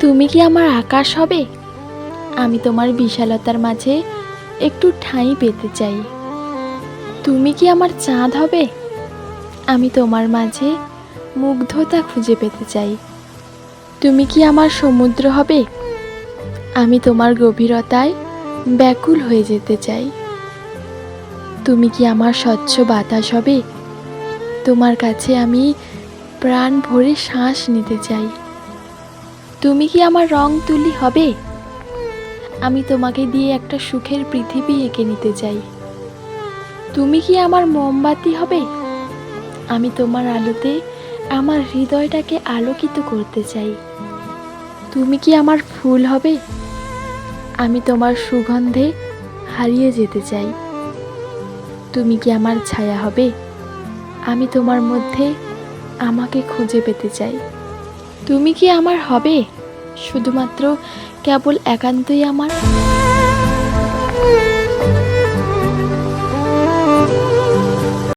তুমি কি আমার আকাশ হবে? আমি তোমার বিশালতার মাঝে একটু ঠাঁই পেতে চাই। তুমি কি আমার চাঁদ হবে? আমি তোমার মাঝে মুগ্ধতা খুঁজে পেতে চাই। তুমি কি আমার সমুদ্র হবে? আমি তোমার গভীরতায় ব্যাকুল হয়ে যেতে চাই। তুমি কি আমার স্বচ্ছ বাতাস হবে? তোমার কাছে আমি প্রাণ ভরে শ্বাস নিতে চাই। তুমি কি আমার রং তুলি হবে? আমি তোমাকে দিয়ে একটা সুখের পৃথিবী এঁকে নিতে চাই। তুমি কি আমার মোমবাতি হবে? আমি তোমার আলোতে আমার হৃদয়টাকে আলোকিত করতে চাই। তুমি কি আমার ফুল হবে? আমি তোমার সুগন্ধে হারিয়ে যেতে চাই। তুমি কি আমার ছায়া হবে? আমি তোমার মধ্যে আমাকে খুঁজে পেতে চাই। তুমি কি আমার হবে? শুধুমাত্র কেবল একান্তই আমার?